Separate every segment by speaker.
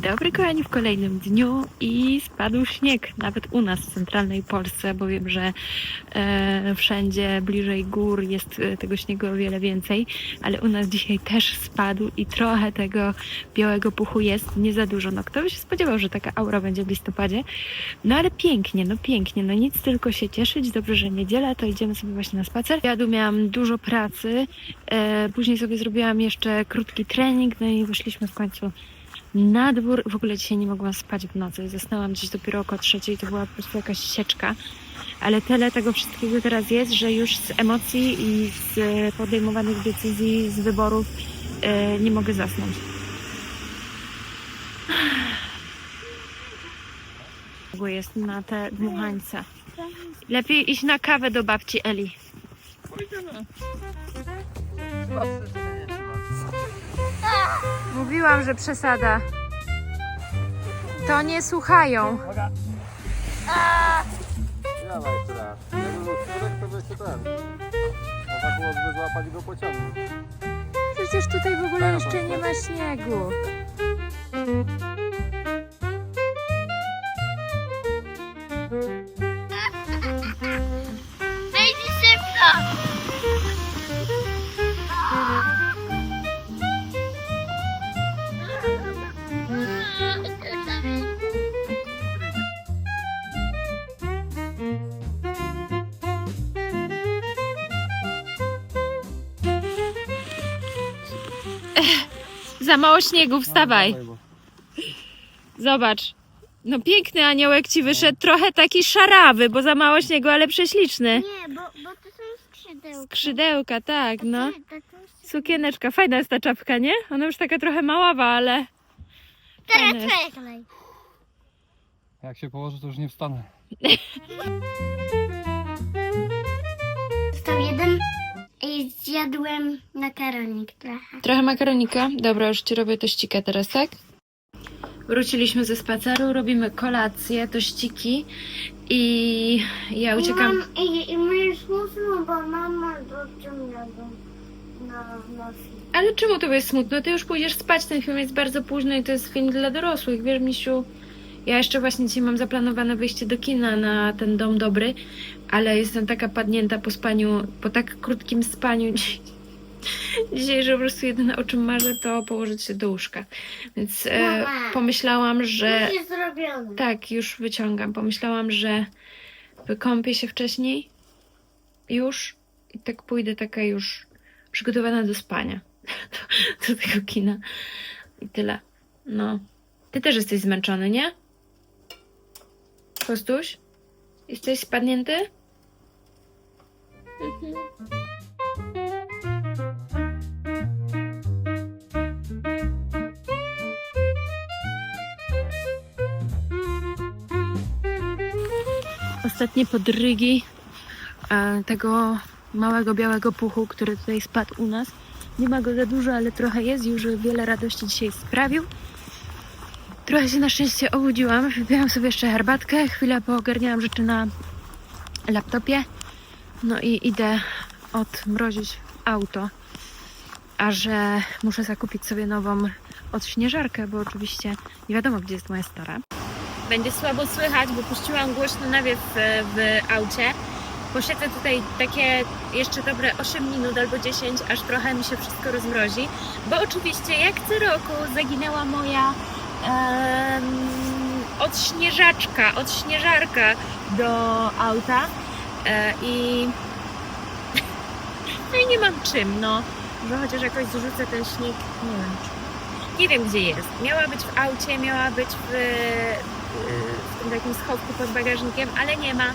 Speaker 1: Dobry kochani w kolejnym dniu i spadł śnieg, nawet u nas w centralnej Polsce, bo wiem, że e, wszędzie bliżej gór jest e, tego śniegu o wiele więcej, ale u nas dzisiaj też spadł i trochę tego białego puchu jest, nie za dużo. No kto by się spodziewał, że taka aura będzie w listopadzie? No ale pięknie, no pięknie, no nic tylko się cieszyć, dobrze, że niedziela, to idziemy sobie właśnie na spacer. Ja tu miałam dużo pracy, e, później sobie zrobiłam jeszcze krótki trening, no i wyszliśmy w końcu na dwór. W ogóle dzisiaj nie mogłam spać w nocy. Zasnęłam dziś dopiero około trzeciej. To była po prostu jakaś sieczka. Ale tyle tego wszystkiego teraz jest, że już z emocji i z e, podejmowanych decyzji, z wyborów e, nie mogę zasnąć. Jest na te dmuchańce. Lepiej iść na kawę do babci Eli. Mówiłam, że przesada. To nie słuchają.
Speaker 2: Dawaj jeszcze raz. Jakby był środek, to by jeszcze ten. Można było złapać go pociągiem.
Speaker 1: Przecież tutaj w ogóle jeszcze nie ma śniegu. Za mało śniegu, wstawaj. Zobacz. No piękny aniołek ci wyszedł, trochę taki szarawy, bo za mało śniegu, ale prześliczny.
Speaker 3: Nie, bo, bo to są skrzydełka.
Speaker 1: Skrzydełka, tak, no.
Speaker 3: To,
Speaker 1: Sukieneczka, fajna jest ta czapka, nie? Ona już taka trochę maława, ale...
Speaker 3: teraz twoja kolej.
Speaker 2: Jak się położę, to już nie wstanę.
Speaker 3: zjadłem makaronik trochę.
Speaker 1: Trochę makaronika. Dobra, już ci robię tościkę teraz, tak? Wróciliśmy ze spaceru, robimy kolację, tościki i ja uciekam...
Speaker 3: I, mam, i, i my smutno, bo mama dociągnęła na nos.
Speaker 1: Ale czemu to jest smutno? Ty już pójdziesz spać, ten film jest bardzo późno i to jest film dla dorosłych, wiesz Misiu? Ja jeszcze właśnie dzisiaj mam zaplanowane wyjście do kina na ten Dom Dobry, ale jestem taka padnięta po spaniu, po tak krótkim spaniu dzisiaj, że po prostu jedyne o czym marzę to położyć się do łóżka. Więc e,
Speaker 3: Mama.
Speaker 1: pomyślałam, że...
Speaker 3: Już jest zrobione.
Speaker 1: Tak, już wyciągam. Pomyślałam, że wykąpię się wcześniej już i tak pójdę taka już przygotowana do spania. Do, do tego kina. I tyle. No. Ty też jesteś zmęczony, nie? Kostuś? Jesteś spadnięty? Ostatnie podrygi tego małego białego puchu, który tutaj spadł u nas. Nie ma go za dużo, ale trochę jest. Już wiele radości dzisiaj sprawił. Trochę się na szczęście obudziłam. Wypiłam sobie jeszcze herbatkę. Chwilę poogarniałam rzeczy na laptopie. No i idę odmrozić auto. A że muszę zakupić sobie nową odśnieżarkę, bo oczywiście nie wiadomo, gdzie jest moja stara. Będzie słabo słychać, bo puściłam głośny nawiew e, w aucie. Posiedzę tutaj takie jeszcze dobre 8 minut albo 10, aż trochę mi się wszystko rozmrozi. Bo oczywiście jak co roku zaginęła moja odśnieżaczka, odśnieżarka do auta e, i no i nie mam czym, no. Może chociaż jakoś zrzucę ten śnieg, nie wiem. Nie wiem gdzie jest. Miała być w aucie, miała być w, w tym takim schowku pod bagażnikiem, ale nie ma.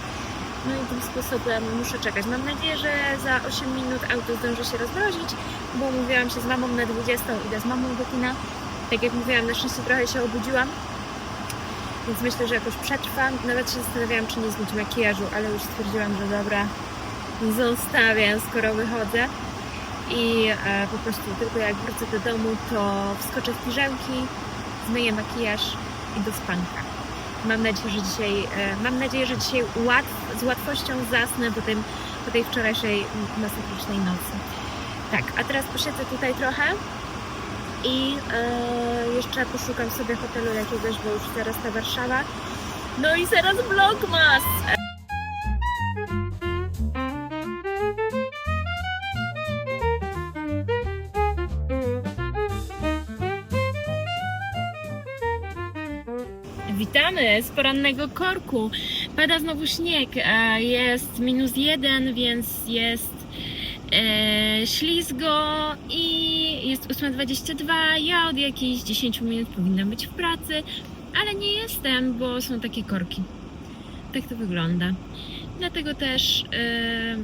Speaker 1: No i tym sposobem muszę czekać. Mam nadzieję, że za 8 minut auto zdąży się rozmrozić, bo umówiłam się z mamą na 20, idę z mamą do kina. Tak jak mówiłam, na szczęście trochę się obudziłam, więc myślę, że jakoś przetrwam. Nawet się zastanawiałam, czy nie zmyć makijażu, ale już stwierdziłam, że dobra, zostawiam, skoro wychodzę. I e, po prostu tylko jak wrócę do domu, to wskoczę w piżamki, zmyję makijaż i do spanka. Mam nadzieję, że dzisiaj, e, mam nadzieję, że dzisiaj łatw, z łatwością zasnę po, tym, po tej wczorajszej masakrycznej nocy. Tak, a teraz posiedzę tutaj trochę i e, jeszcze poszukam sobie hotelu jakiegoś, bo już zaraz ta Warszawa. No i zaraz vlogmas! Witamy z porannego korku. Pada znowu śnieg. Jest minus jeden, więc jest e, ślizgo i jest 8.22. Ja od jakichś 10 minut powinnam być w pracy, ale nie jestem, bo są takie korki. Tak to wygląda. Dlatego też e,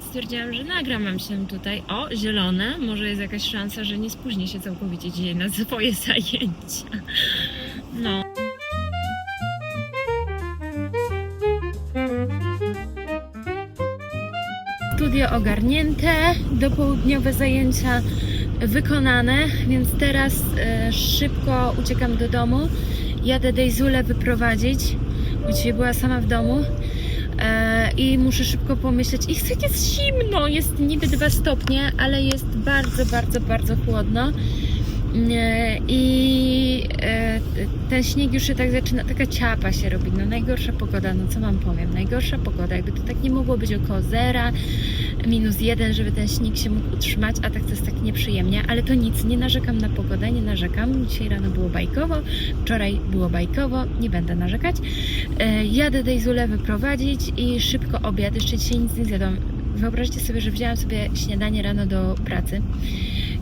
Speaker 1: stwierdziłam, że nagram wam się tutaj. O, zielone. Może jest jakaś szansa, że nie spóźnię się całkowicie dzisiaj na swoje zajęcia. No. Ogarnięte, dopołudniowe zajęcia wykonane, więc teraz e, szybko uciekam do domu. Jadę Dejzulę wyprowadzić, bo dzisiaj była sama w domu e, i muszę szybko pomyśleć. I jak jest zimno, jest niby 2 stopnie, ale jest bardzo, bardzo, bardzo chłodno. E, I ten śnieg już się tak zaczyna, taka ciapa się robi. No najgorsza pogoda, no co mam powiem, najgorsza pogoda, jakby to tak nie mogło być około zera, minus jeden, żeby ten śnieg się mógł utrzymać, a tak to jest tak nieprzyjemnie, ale to nic, nie narzekam na pogodę, nie narzekam. Dzisiaj rano było bajkowo, wczoraj było bajkowo, nie będę narzekać. E, jadę Dejzulę wyprowadzić i szybko obiad, jeszcze dzisiaj nic nie zjadłam. Wyobraźcie sobie, że wzięłam sobie śniadanie rano do pracy.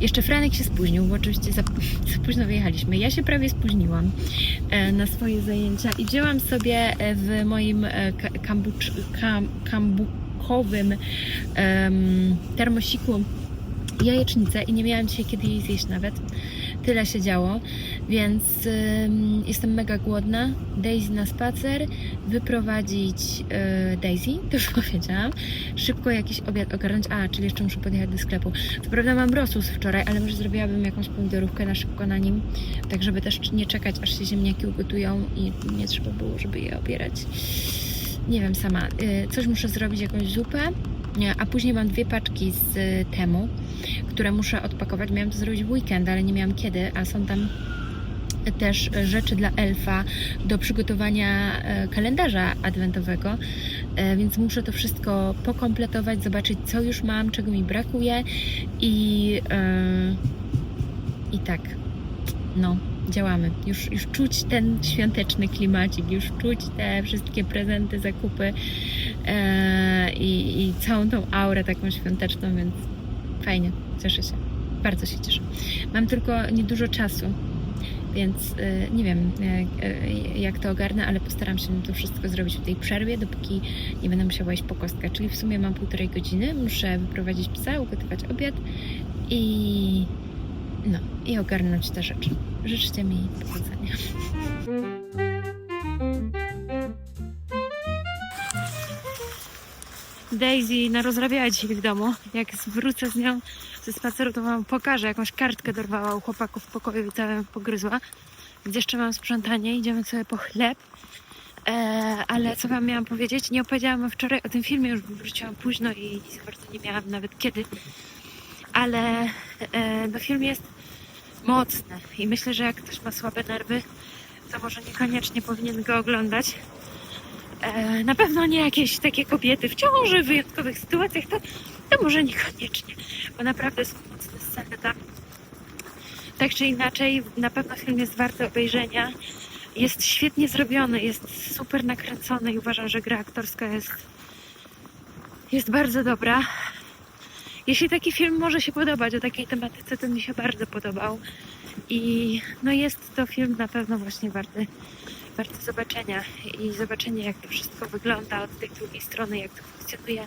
Speaker 1: Jeszcze Franek się spóźnił, bo oczywiście za, za późno wyjechaliśmy. Ja się prawie spóźniłam e, na swoje zajęcia i wzięłam sobie e, w moim ka- kambucz, kam, kambukowym em, termosiku jajecznicę i nie miałam dzisiaj kiedy jej zjeść nawet. Tyle się działo, więc em, jestem mega głodna. Daisy na spacer, wyprowadzić e, Daisy, to już powiedziałam. Szybko jakiś obiad ogarnąć. A, czyli jeszcze muszę podjechać do sklepu. Co prawda mam rosół z wczoraj, ale może zrobiłabym jakąś pomidorówkę na szybko na nim, tak żeby też nie czekać, aż się ziemniaki ugotują i nie trzeba było, żeby je obierać. Nie wiem sama. Y, Coś muszę zrobić, jakąś zupę, nie, a później mam dwie paczki z y, temu, które muszę odpakować. Miałam to zrobić w weekend, ale nie miałam kiedy, a są tam też rzeczy dla elfa do przygotowania kalendarza adwentowego, więc muszę to wszystko pokompletować, zobaczyć co już mam, czego mi brakuje i i tak, no, działamy. Już, już czuć ten świąteczny klimacik, już czuć te wszystkie prezenty, zakupy e, i, i całą tą aurę taką świąteczną, więc fajnie, cieszę się. Bardzo się cieszę. Mam tylko niedużo czasu, więc e, nie wiem e, e, jak to ogarnę, ale postaram się to wszystko zrobić w tej przerwie, dopóki nie będę musiała iść po kostkę. Czyli w sumie mam półtorej godziny, muszę wyprowadzić psa, ugotować obiad i no, i ogarnąć te rzeczy. Życzcie mi powodzenia. Daisy narozrabiała dzisiaj w domu. Jak wrócę z nią ze spaceru, to wam pokażę. Jakąś kartkę dorwała u chłopaków w pokoju i całe pogryzła. Więc jeszcze mam sprzątanie, idziemy sobie po chleb. E, ale co wam miałam powiedzieć? Nie opowiedziałam wczoraj o tym filmie, już wróciłam późno i bardzo nie miałam nawet kiedy. Ale e, no film jest mocny i myślę, że jak ktoś ma słabe nerwy, to może niekoniecznie powinien go oglądać. E, na pewno nie jakieś takie kobiety w ciąży, w wyjątkowych sytuacjach, to, to może niekoniecznie, bo naprawdę są mocne sceny tam. Tak czy inaczej, na pewno film jest warty obejrzenia. Jest świetnie zrobiony, jest super nakręcony i uważam, że gra aktorska jest, jest bardzo dobra. Jeśli taki film może się podobać o takiej tematyce, to mi się bardzo podobał. I no jest to film na pewno właśnie warty, warty zobaczenia i zobaczenia jak to wszystko wygląda od tej drugiej strony, jak to funkcjonuje,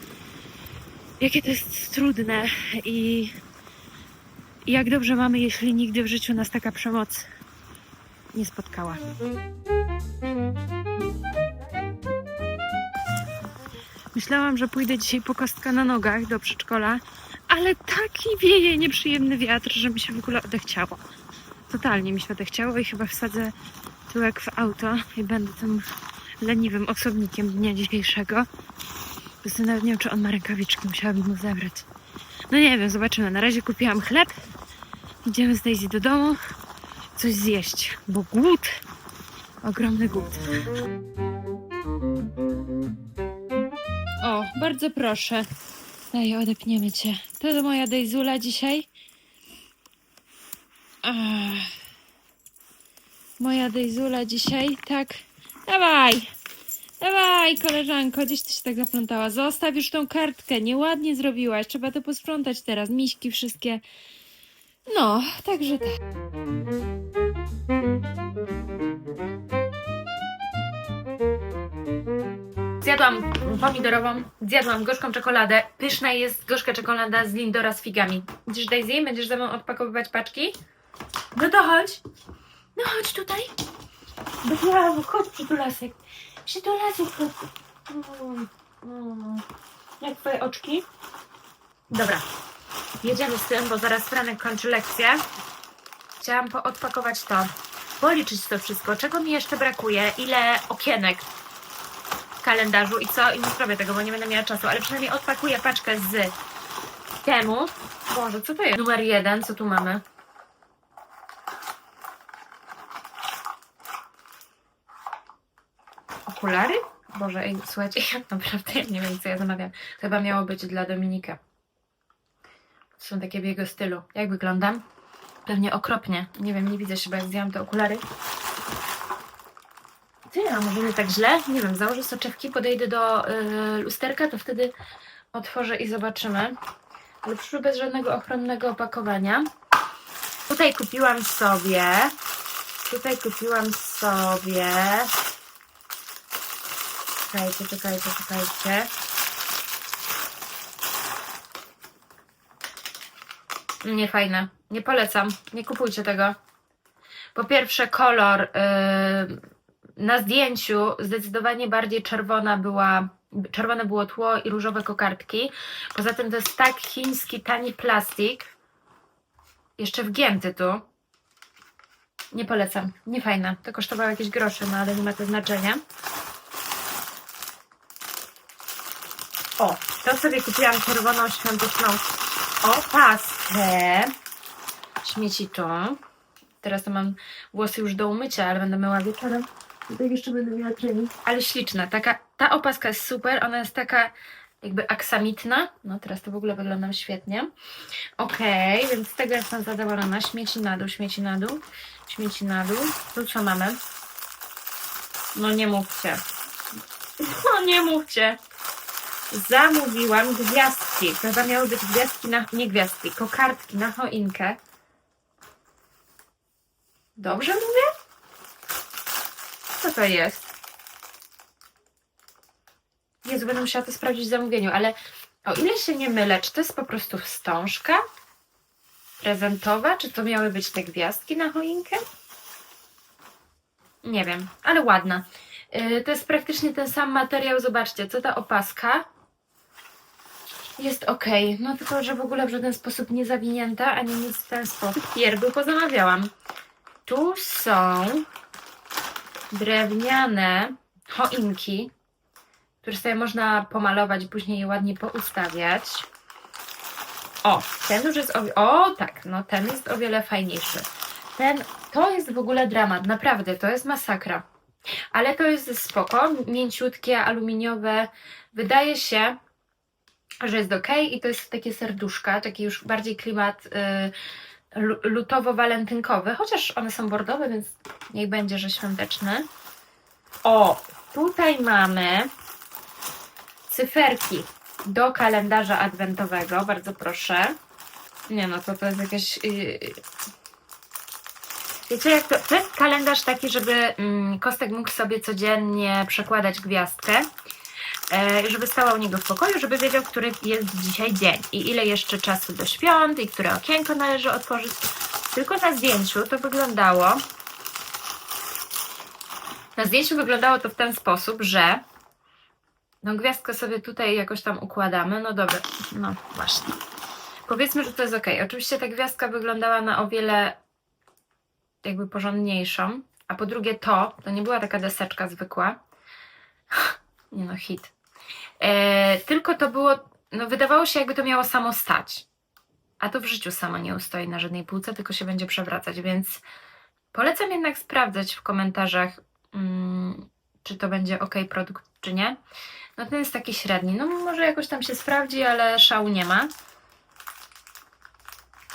Speaker 1: jakie to jest trudne i, i jak dobrze mamy, jeśli nigdy w życiu nas taka przemoc nie spotkała. Myślałam, że pójdę dzisiaj po kostkę na nogach do przedszkola, ale taki wieje nieprzyjemny wiatr, że mi się w ogóle odechciało. Totalnie mi się odechciało i chyba wsadzę tyłek w auto i będę tym leniwym osobnikiem dnia dzisiejszego. Nie wiem, czy on ma rękawiczki, musiałabym mu zebrać. No nie wiem, zobaczymy. Na razie kupiłam chleb Idziemy z Daisy do domu, coś zjeść, bo głód, ogromny głód. O, bardzo proszę. Daj, odepniemy cię. To do moja Dejzula dzisiaj. Ach. Moja Dejzula dzisiaj, tak. Dawaj! Dawaj, koleżanko, gdzieś ty się tak zaplątała. Zostaw już tą kartkę, nieładnie zrobiłaś. Trzeba to posprzątać teraz. Miśki wszystkie. No, także tak. Zjadłam pomidorową, zjadłam gorzką czekoladę. Pyszna jest gorzka czekolada z Lindora z figami. Będziesz Daisy? Będziesz ze mną odpakowywać paczki? No to chodź. No chodź tutaj. Brawo, chodź przytulasek. Przytulasek, chodź. Mm, mm. Jak twoje oczki? Dobra. Jedziemy z tym, bo zaraz Franek kończy lekcję. Chciałam odpakować to. Policzyć to wszystko. Czego mi jeszcze brakuje? Ile okienek kalendarzu i co? I nie zrobię tego, bo nie będę miała czasu, ale przynajmniej odpakuję paczkę z temu. Boże, co to jest? Numer jeden, co tu mamy? Okulary? Boże, ej, słuchajcie, ja naprawdę nie wiem, co ja zamawiam. Chyba miało być dla Dominika. To są takie w jego stylu. Jak wyglądam? Pewnie okropnie. Nie wiem, nie widzę bo jak zdjęłam te okulary. Ty, a może nie tak źle? Nie wiem, założę soczewki, podejdę do y, lusterka, to wtedy otworzę i zobaczymy. Ale przyszły bez żadnego ochronnego opakowania. Tutaj kupiłam sobie. Tutaj kupiłam sobie. Czekajcie, czekajcie, czekajcie. Nie fajne. Nie polecam. Nie kupujcie tego. Po pierwsze, kolor yy, na zdjęciu zdecydowanie bardziej czerwona była. Czerwone było tło i różowe kokardki. Poza tym to jest tak chiński, tani plastik. Jeszcze wgięty tu. Nie polecam. Nie fajne. To kosztowało jakieś grosze, no ale nie ma to znaczenia. O, to sobie kupiłam czerwoną świąteczną opaskę śmieciczą. Teraz to mam włosy już do umycia, ale będę myła wieczorem. Tutaj jeszcze będę miała trening. Ale śliczna. Taka, ta opaska jest super. Ona jest taka jakby aksamitna. No teraz to w ogóle wyglądam świetnie. Okej, więc z tego jestem zadowolona. Śmieci na dół, śmieci na dół, śmieci na dół. Tu co mamy? No nie mówcie. No nie mówcie zamówiłam gwiazdki. To chyba miały być gwiazdki na... nie gwiazdki, kokardki na choinkę. Dobrze mówię? Co to jest? Jezu, będę musiała to sprawdzić w zamówieniu, ale o ile się nie mylę, czy to jest po prostu wstążka prezentowa? Czy to miały być te gwiazdki na choinkę? Nie wiem, ale ładna. Yy, to jest praktycznie ten sam materiał. Zobaczcie, co ta opaska jest ok. No tylko, że w ogóle w żaden sposób nie zawinięta, ani nic w ten sposób. Pierdół pozamawiałam. Tu są drewniane choinki, które sobie można pomalować, później je ładnie poustawiać. O, ten już jest o, o tak, no ten jest o wiele fajniejszy. Ten, to jest w ogóle dramat, naprawdę, to jest masakra. Ale to jest spoko, mięciutkie, aluminiowe. Wydaje się, że jest ok i to jest takie serduszka, taki już bardziej klimat y, lutowo-walentynkowy, chociaż one są bordowe, więc niech będzie, że świąteczny. O, tutaj mamy cyferki do kalendarza adwentowego, bardzo proszę. Nie no, to to jest jakieś... Yy... Wiecie, jak to, to jest kalendarz taki, żeby mm, Kostek mógł sobie codziennie przekładać gwiazdkę e, żeby stała u niego w pokoju, żeby wiedział, który jest dzisiaj dzień i ile jeszcze czasu do świąt i które okienko należy otworzyć. Tylko na zdjęciu to wyglądało. Na zdjęciu wyglądało to w ten sposób, że no gwiazdkę sobie tutaj jakoś tam układamy. No dobra, no właśnie. Powiedzmy, że to jest ok. Oczywiście ta gwiazdka wyglądała na o wiele jakby porządniejszą. A po drugie to, to nie była taka deseczka zwykła. Nie no, hit. E, tylko to było, no wydawało się jakby to miało samo stać. A to w życiu sama nie ustoi na żadnej półce, tylko się będzie przewracać, więc polecam jednak sprawdzać w komentarzach, mm, czy to będzie ok produkt, czy nie. No ten jest taki średni. No może jakoś tam się sprawdzi, ale szału nie ma.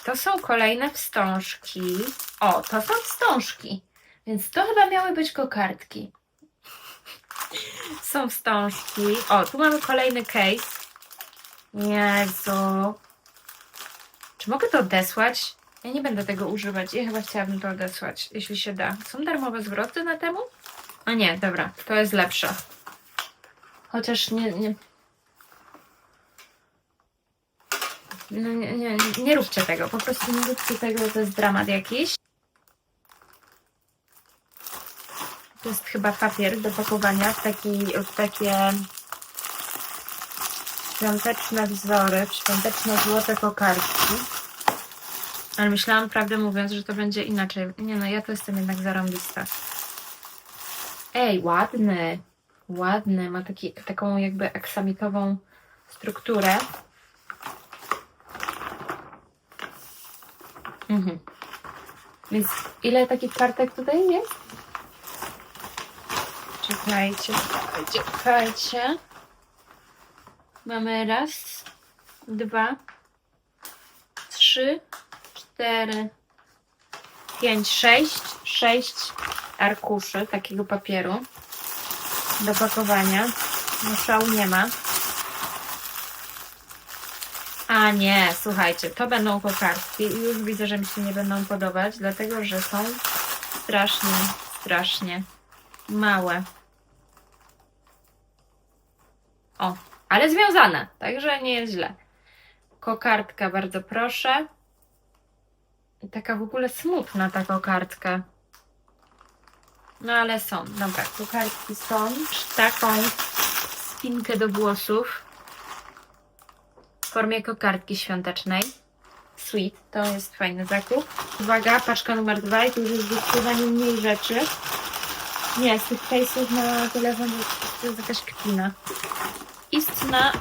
Speaker 1: To są kolejne wstążki. O, to są wstążki. Więc to chyba miały być kokardki. Są wstążki. O, tu mamy kolejny case. Jezu. Czy mogę to odesłać? Ja nie będę tego używać. Ja chyba chciałabym to odesłać, jeśli się da. Są darmowe zwroty na temu? A nie, dobra, to jest lepsze. Chociaż nie, nie. No nie, nie, nie róbcie tego, po prostu nie róbcie tego, to jest dramat jakiś. To jest chyba papier do pakowania w, taki, w takie świąteczne wzory, w świąteczne złote kokardki. Ale myślałam, prawdę mówiąc, że to będzie inaczej. Nie no, ja to jestem jednak zarąbista. Ej, ładny. Ładny. Ma taki, taką jakby aksamitową strukturę. Mhm. Więc ile takich kartek tutaj jest? Czekajcie, czekajcie, czekajcie. Mamy raz, dwa, trzy, cztery, pięć, sześć, sześć arkuszy takiego papieru do pakowania. No szału nie ma. A nie, słuchajcie, to będą kokardki i już widzę, że mi się nie będą podobać, dlatego że są strasznie, strasznie małe. O, ale związane, także nie jest źle. Kokardka, bardzo proszę. Taka w ogóle smutna ta kokardka. No ale są, dobra, kokardki są. Taką spinkę do włosów w formie kokardki świątecznej. Sweet, to jest fajny zakup. Uwaga, paczka numer dwa i tu już jest zdecydowanie mniej rzeczy. Nie, z tych case'ów na telefon jest jakaś kpina. Istna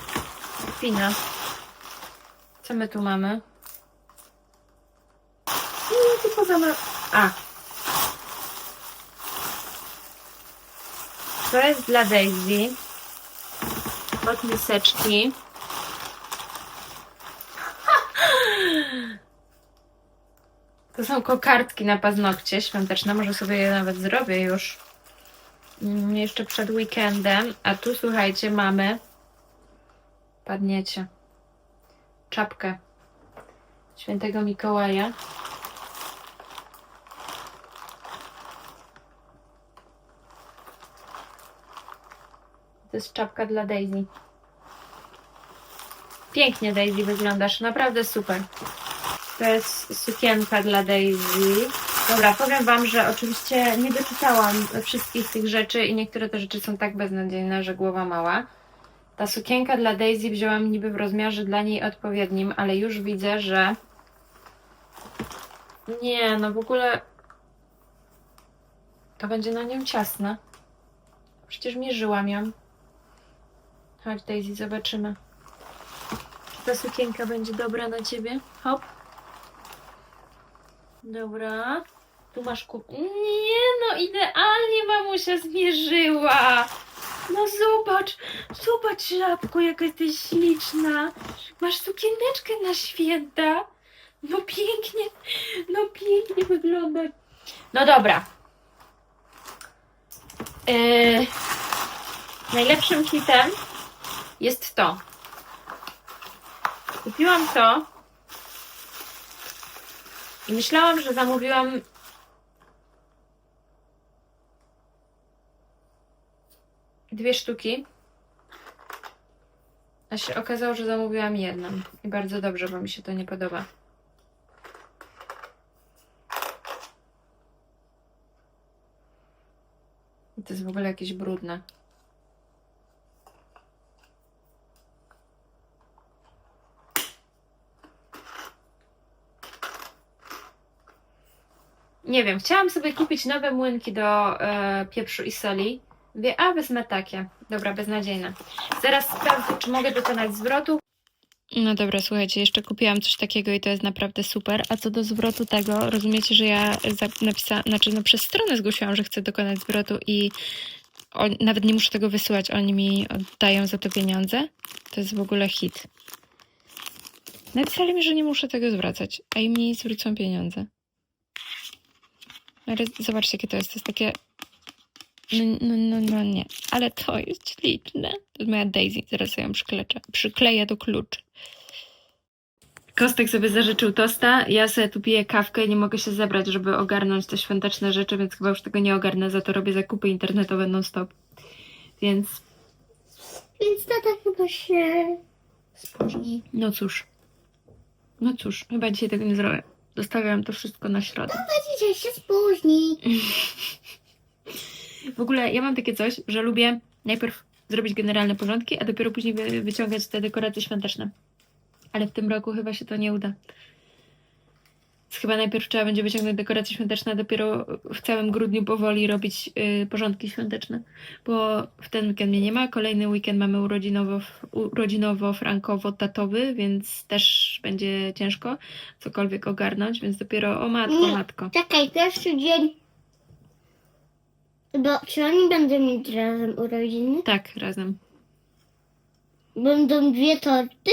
Speaker 1: kpina. Co my tu mamy? Nie, tylko za ma... A. To jest dla Daisy. Od miseczki. To są kokardki na paznokcie świąteczne. Może sobie je nawet zrobię już. Mm, Jeszcze przed weekendem. A tu słuchajcie, mamy. Padniecie. Czapkę świętego Mikołaja. To jest czapka dla Daisy. Pięknie Daisy wyglądasz, naprawdę super. To jest sukienka dla Daisy. Dobra, powiem Wam, że oczywiście nie doczytałam wszystkich tych rzeczy i niektóre te rzeczy są tak beznadziejne, że głowa mała. Ta sukienka dla Daisy wzięłam niby w rozmiarze dla niej odpowiednim, ale już widzę, że nie, no w ogóle to będzie na nią ciasne. Przecież mierzyłam ją. Chodź Daisy, zobaczymy. Czy ta sukienka będzie dobra na ciebie? Hop. Dobra. Tu masz kup... Nie no, idealnie mamusia zmierzyła. No zobacz, zobacz żabko, jaka jesteś śliczna. Masz sukieneczkę na święta. No pięknie, no pięknie wygląda. No dobra. Yy, najlepszym hitem jest to. Kupiłam to i myślałam, że zamówiłam dwie sztuki. A się okazało, że zamówiłam jedną. I bardzo dobrze, bo mi się to nie podoba. I to jest w ogóle jakieś brudne. Nie wiem, chciałam sobie kupić nowe młynki do e, pieprzu i soli. Wie, a wezmę takie. Dobra, beznadziejne. Zaraz sprawdzę, czy mogę dokonać zwrotu. No dobra, słuchajcie, jeszcze kupiłam coś takiego i to jest naprawdę super. A co do zwrotu tego, rozumiecie, że ja napisałam, znaczy no przez stronę zgłosiłam, że chcę dokonać zwrotu i on, nawet nie muszę tego wysyłać, oni mi oddają za to pieniądze. To jest w ogóle hit. Napisali mi, że nie muszę tego zwracać, a im mi zwrócą pieniądze. Ale zobaczcie, jakie to jest. To jest takie. No, no, no, no nie. Ale to jest śliczne. To jest moja Daisy. Zaraz sobie ją przykleczę. przykleję do kluczy. Kostek sobie zażyczył tosta. Ja sobie tu piję kawkę i nie mogę się zebrać, żeby ogarnąć te świąteczne rzeczy, więc chyba już tego nie ogarnę. Za to robię zakupy internetowe non-stop. Więc
Speaker 3: Więc tata chyba się spóźni.
Speaker 1: no cóż. No cóż, chyba dzisiaj tego nie zrobię. Zostawiam to wszystko na środę.
Speaker 3: Tata dzisiaj się spóźni.
Speaker 1: W ogóle ja mam takie coś, że lubię najpierw zrobić generalne porządki, a dopiero później wy, wyciągać te dekoracje świąteczne. Ale w tym roku chyba się to nie uda. Więc Chyba najpierw trzeba będzie wyciągnąć dekoracje świąteczne, a dopiero w całym grudniu powoli robić y, porządki świąteczne. Bo w ten weekend mnie nie ma, kolejny weekend mamy urodzinowo, urodzinowo-frankowo-tatowy, więc też będzie ciężko cokolwiek ogarnąć, więc dopiero o matko,
Speaker 3: Nie.
Speaker 1: matko.
Speaker 3: Czekaj, pierwszy dzień. Bo czy oni będą mieć razem urodziny?
Speaker 1: Tak, razem.
Speaker 3: Będą dwie torty?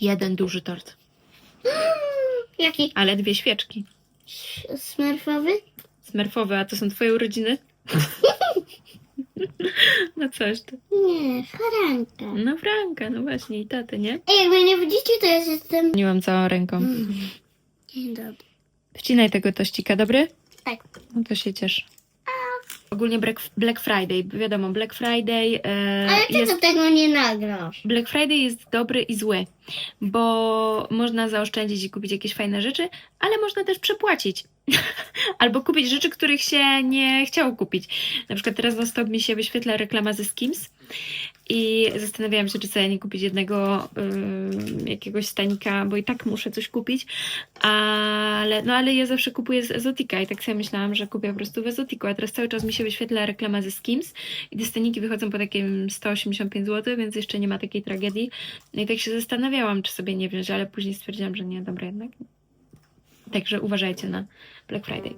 Speaker 1: Jeden duży tort.
Speaker 3: Jaki?
Speaker 1: Ale dwie świeczki.
Speaker 3: Smurfowy?
Speaker 1: Smerfowe, a to są twoje urodziny? No coś ty.
Speaker 3: Nie, haranka.
Speaker 1: No Franka, no właśnie i taty, nie?
Speaker 3: Ej, jak mnie nie widzicie, to ja jestem...
Speaker 1: Nie mam całą ręką.
Speaker 3: Dzień dobry.
Speaker 1: Wcinaj tego tościka, dobry?
Speaker 3: Tak.
Speaker 1: No to się cieszę. Ogólnie Black, Black Friday, wiadomo, Black Friday e,
Speaker 3: Ale ty
Speaker 1: jest...
Speaker 3: do tego nie nagrasz.
Speaker 1: Black Friday jest dobry i zły, bo można zaoszczędzić i kupić jakieś fajne rzeczy, ale można też przepłacić. Albo kupić rzeczy, których się nie chciało kupić. Na przykład teraz na stop mi się wyświetla reklama ze Skims i zastanawiałam się, czy sobie nie kupić jednego jakiegoś stanika, bo i tak muszę coś kupić. Ale, no ale ja zawsze kupuję z Ezotika i tak sobie myślałam, że kupię po prostu w Ezotiku. A teraz cały czas mi się wyświetla reklama ze Skims i te staniki wychodzą po takim 185 zł, więc jeszcze nie ma takiej tragedii. No i tak się zastanawiałam, czy sobie nie wziąć, ale później stwierdziłam, że nie, dobra jednak. Także uważajcie na Black Friday.